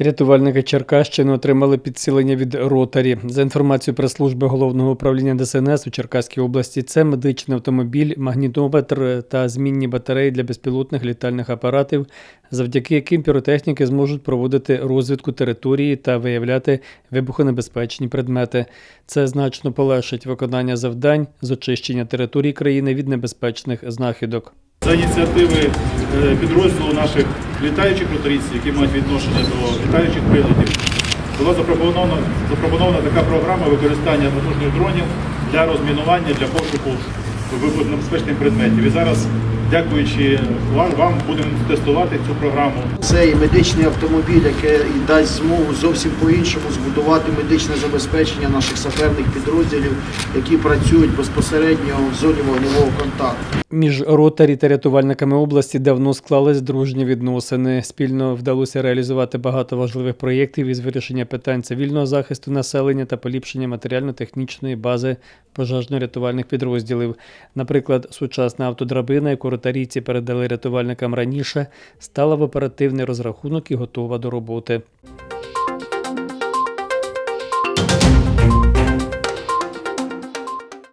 Рятувальники Черкащини отримали підсилення від ротарі. За інформацією прес-служби головного управління ДСНС у Черкаській області, це медичний автомобіль, магнітометр та змінні батареї для безпілотних літальних апаратів, завдяки яким піротехніки зможуть проводити розвідку території та виявляти вибухонебезпечні предмети. Це значно полегшить виконання завдань з очищення території країни від небезпечних знахідок. За ініціативи е, підрозділу наших літаючих роторійців, які мають відношення до літаючих приладів, була запропонована, запропонована така програма використання потужних дронів для розмінування, для пошуку вибухонебезпечних предметів. І зараз, дякуючи вам, вам будемо тестувати цю програму. Це і медичний автомобіль, який дасть змогу зовсім по-іншому збудувати медичне забезпечення наших саперних підрозділів, які працюють безпосередньо в зоні вогневого контакту. Між ротарі та рятувальниками області давно склались дружні відносини. Спільно вдалося реалізувати багато важливих проєктів із вирішення питань цивільного захисту населення та поліпшення матеріально-технічної бази пожежно-рятувальних підрозділів. Наприклад, сучасна автодрабина, яку ротарійці передали рятувальникам раніше, стала в оперативний розрахунок і готова до роботи.